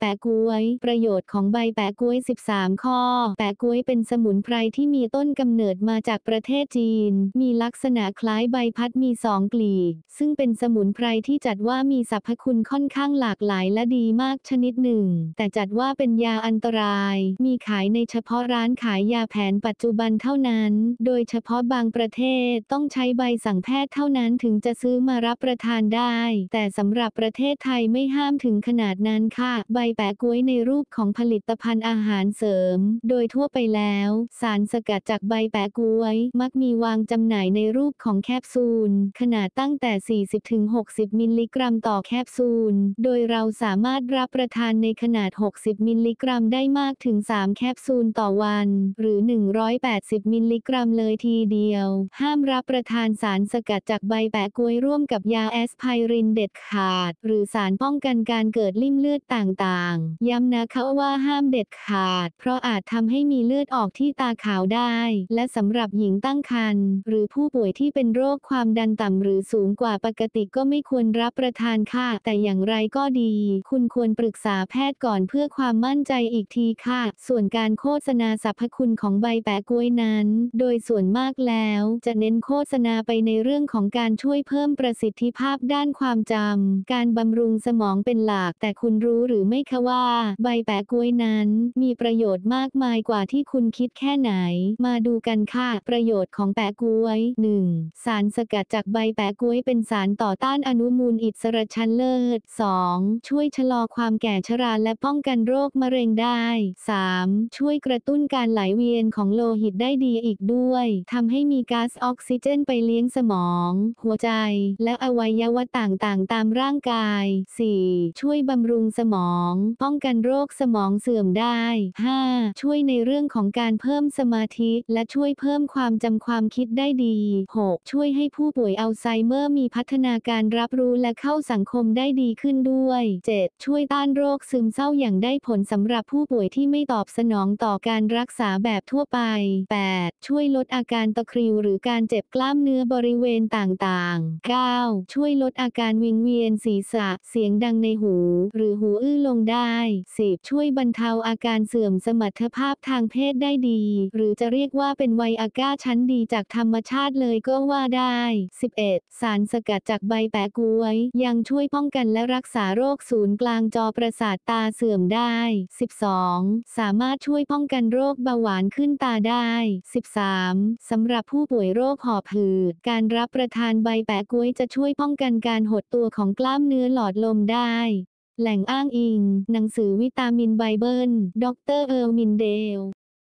แปะก๊วย ประโยชน์ของใบแปะก๊วย 13 ข้อ แปะก๊วยเป็นสมุนไพรที่มีต้นกำเนิดมาจากประเทศจีน มีลักษณะคล้ายใบพัดมีสองกลีบซึ่งเป็นสมุนไพรที่จัดว่ามีสรรพคุณค่อนข้างหลากหลายและดีมากชนิดหนึ่ง แต่จัดว่าเป็นยาอันตราย มีขายในเฉพาะร้านขายยาแผนปัจจุบันเท่านั้น โดยเฉพาะบางประเทศต้องใช้ใบสั่งแพทย์เท่านั้นถึงจะซื้อมารับประทานได้ แต่สำหรับประเทศไทยไม่ห้ามถึงขนาดนั้นค่ะ ใบแปะก๊วยในรูปของผลิตภัณฑ์อาหารเสริม โดยทั่วไปแล้ว สารสกัดจากใบแปะก๊วย มักมีวางจำหน่ายในรูปของแคปซูล ขนาดตั้งแต่ 40-60 มิลลิกรัมต่อแคปซูล โดยเราสามารถรับประทานในขนาด 60 มิลลิกรัมได้มากถึง 3 แคปซูลต่อวัน หรือ 180 มิลลิกรัมเลยทีเดียว ห้ามรับประทานสารสกัดจากใบแปะก๊วยร่วมกับยาแอสไพรินเด็ดขาด หรือสารป้องกันการเกิดลิ่มเลือดต่างๆ ย้ำนะคะว่าห้ามเด็ดขาด เพราะอาจทำให้มีเลือดออกที่ตาขาวได้ และสำหรับหญิงตั้งครรภ์หรือผู้ป่วยที่เป็นโรคความดันต่ำหรือสูงกว่าปกติก็ไม่ควรรับประทานค่ะ แต่อย่างไรก็ดี คุณควรปรึกษาแพทย์ก่อนเพื่อความมั่นใจอีกทีค่ะ ส่วนการโฆษณาสรรพคุณของใบแปะกล้วยนั้น โดยส่วนมากแล้วจะเน้นโฆษณาไปในเรื่องของการช่วยเพิ่มประสิทธิภาพด้านความจำ การบำรุงสมองเป็นหลัก แต่คุณรู้หรือไม่คะว่า ใบแปะกล้วยนั้น มีประโยชน์มากมายกว่าที่คุณคิดแค่ไหน มาดูกันค่ะ ประโยชน์ของแปะกล้วย 1. สารสกัดจากใบแปะกล้วยเป็นสารต่อต้านอนุมูลอิสระชั้นเลิศ 2. ช่วยชะลอความแก่ชราและป้องกันโรคมะเร็งได้ 3. ช่วยกระตุ้นการไหลเวียนของโลหิตได้ดีอีกด้วยทำให้มีก๊าซออกซิเจนไปเลี้ยงสมอง หัวใจ และอวัยวะต่างๆ ตามร่างกาย 4. ช่วยบำรุงสมองป้องกันโรคสมองเสื่อมได้ 5. ช่วยในเรื่องของการเพิ่มสมาธิ และช่วยเพิ่มความจำความคิดได้ดี 6. ช่วยให้ผู้ป่วยอัลไซเมอร์มีพัฒนาการรับรู้และเข้าสังคมได้ดีขึ้นด้วย 7. ช่วยต้านโรคซึมเศร้าอย่างได้ผลสำหรับผู้ป่วยที่ไม่ตอบสนองต่อการรักษาแบบทั่วไป 8. ช่วยลดอาการตะคริวหรือการเจ็บกล้ามเนื้อบริเวณต่างๆ 9. ช่วยลดอาการวิงเวียนศีรษะ เสียงดังในหู หรือหูอื้อลงได้ 10. ช่วยบรรเทาอาการเสื่อมสมรรถภาพทางเพศได้ดี หรือจะเรียกว่าเป็นไวอาก้าชั้นดีจากธรรมชาติเลยก็ว่าได้ 11. สารสกัดจากใบแปะกล้วย ยังช่วยป้องกันและรักษาโรคศูนย์กลางจอประสาทตาเสื่อมได้ 12. สามารถช่วยป้องกันโรคเบาหวานขึ้นตาได้ 13. สำหรับผู้ป่วยโรคหอบหืด การรับประทานใบแปะกล้วยจะช่วยป้องกันการหดตัวของกล้ามเนื้อหลอดลมได้ แหล่งอ้างอิง หนังสือวิตามินไบเบิล ดรเออร์มินเดล